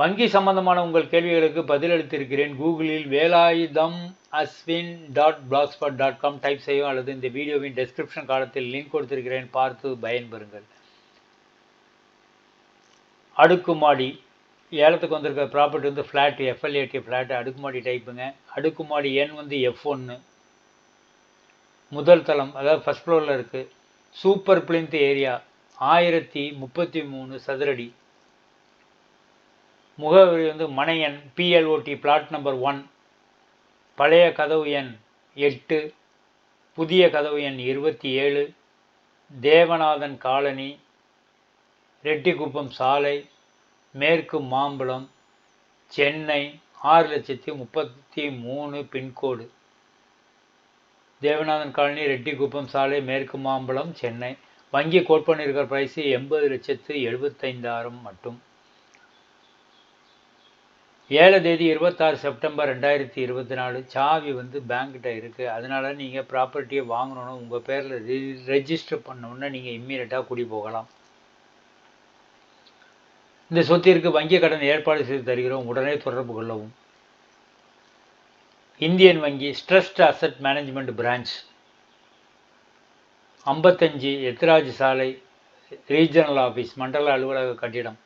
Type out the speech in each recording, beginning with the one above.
வங்கி சம்பந்தமான உங்கள் கேள்விகளுக்கு பதிலளித்திருக்கிறேன். கூகுளில் Velayutham Ashwin dot blogspot dot com type செய்யும் அல்லது இந்த வீடியோவின் டெஸ்கிரிப்ஷன் காலத்தில் லிங்க் கொடுத்திருக்கிறேன். பார்த்து பயன்பெறுங்கள். அடுக்குமாடி. ஏலத்துக்கு வந்திருக்க ப்ராப்பர்ட்டி வந்து ஃப்ளாட் எஃப்எல்ஏடி ஃப்ளாட் அடுக்குமாடி டைப்புங்க அடுக்குமாடி எண் வந்து எஃப் ஒன்று முதல் தளம் அதாவது ஃபஸ்ட் ஃப்ளோரில் இருக்குது சூப்பர் பிளிந்த் ஏரியா ஆயிரத்தி முப்பத்தி மூணு சதுரடி. முகவரி வந்து மனையன் பிஎல்ஓடி பிளாட் நம்பர் ஒன் பழைய கதவு எண் எட்டு புதிய கதவு எண் இருபத்தி ஏழு. தேவநாதன் காலனி ரெட்டிக்குப்பம் சாலை மேற்கு மாம்பழம் சென்னை ஆறு லட்சத்தி முப்பத்தி மூணு பின்கோடு. தேவநாதன் காலனி ரெட்டிக்குப்பம் சாலை மேற்கு மாம்பழம் சென்னை. வங்கி கோட் பண்ணியிருக்கிற ப்ரைஸு எண்பது லட்சத்து எழுபத்தைந்தாயிரம் மட்டும். ஏழு தேதி இருபத்தாறு செப்டம்பர் ரெண்டாயிரத்தி இருபத்தி நாலு சாவி வந்து பேங்க்கிட்ட இருக்குது அதனால் நீங்கள் ப்ராப்பர்ட்டியை வாங்கணுன்னு உங்கள் பேரில் ரெ ரெஜிஸ்டர் பண்ணோன்னா நீங்கள் இம்மீடியட்டாக குடி போகலாம். இந்த சொத்திற்கு வங்கி கடன் ஏற்பாடு செய்து தருகிறோம். உடனே தொடர்பு கொள்ளவும். இந்தியன் வங்கி ஸ்ட்ரெஸ்ட் அசட் மேனேஜ்மெண்ட் பிரான்ச் ஐம்பத்தஞ்சு எத்ராஜ் சாலை ரீஜனல் ஆஃபீஸ் மண்டல அலுவலக கட்டிடம்.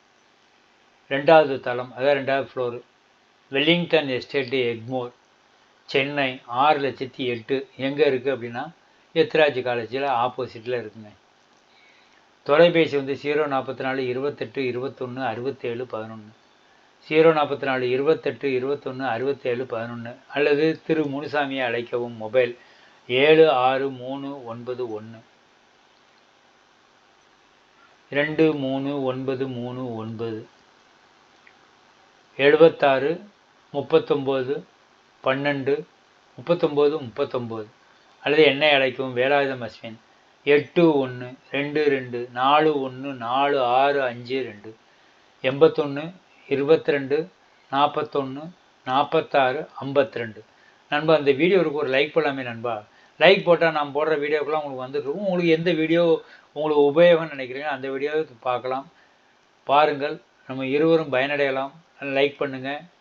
ரெண்டாவது தளம் அதான் ரெண்டாவது floor Wellington estate Egmore Chennai ஆறு லட்சத்தி எட்டு. எங்கே இருக்குது அப்படின்னா எத்ராஜ் காலேஜில் ஆப்போசிட்டில் இருக்குங்க. தொலைபேசி வந்து ஜீரோ நாற்பத்தி நாலு இருபத்தெட்டு இருபத்தொன்று அறுபத்தேழு பதினொன்று ஜீரோ நாற்பத்தி நாலு இருபத்தெட்டு இருபத்தொன்று அறுபத்தேழு பதினொன்று அல்லது திரு முனுசாமியை அழைக்கவும் மொபைல் ஏழு ஆறு மூணு ஒன்பது ஒன்று ரெண்டு மூணு ஒன்பது மூணு ஒன்பது. எழுபத்தாறு முப்பத்தொம்போது பன்னெண்டு முப்பத்தொம்போது முப்பத்தொம்போது. அல்லது என்னை அழைக்கவும் வேலாயுதம் அஸ்வின். எட்டு ஒன்று ரெண்டு ரெண்டு நாலு ஒன்று நாலு ஆறு அஞ்சு ரெண்டு. எண்பத்தொன்று இருபத்தி ரெண்டு நாற்பத்தொன்று நாற்பத்தாறு ஐம்பத்தி ரெண்டு நண்பா அந்த வீடியோவுக்கு ஒரு லைக் போடலாமே நண்பா. லைக் போட்டால் நான் போடுற வீடியோக்கெல்லாம் உங்களுக்கு வந்துட்டுருக்கும் உங்களுக்கு எந்த வீடியோ உங்களுக்கு உபயோகம்னு நினைக்கிறீங்க அந்த வீடியோவை பார்க்கலாம். பாருங்கள். நம்ம இருவரும் பயனடையலாம். லைக் பண்ணுங்கள்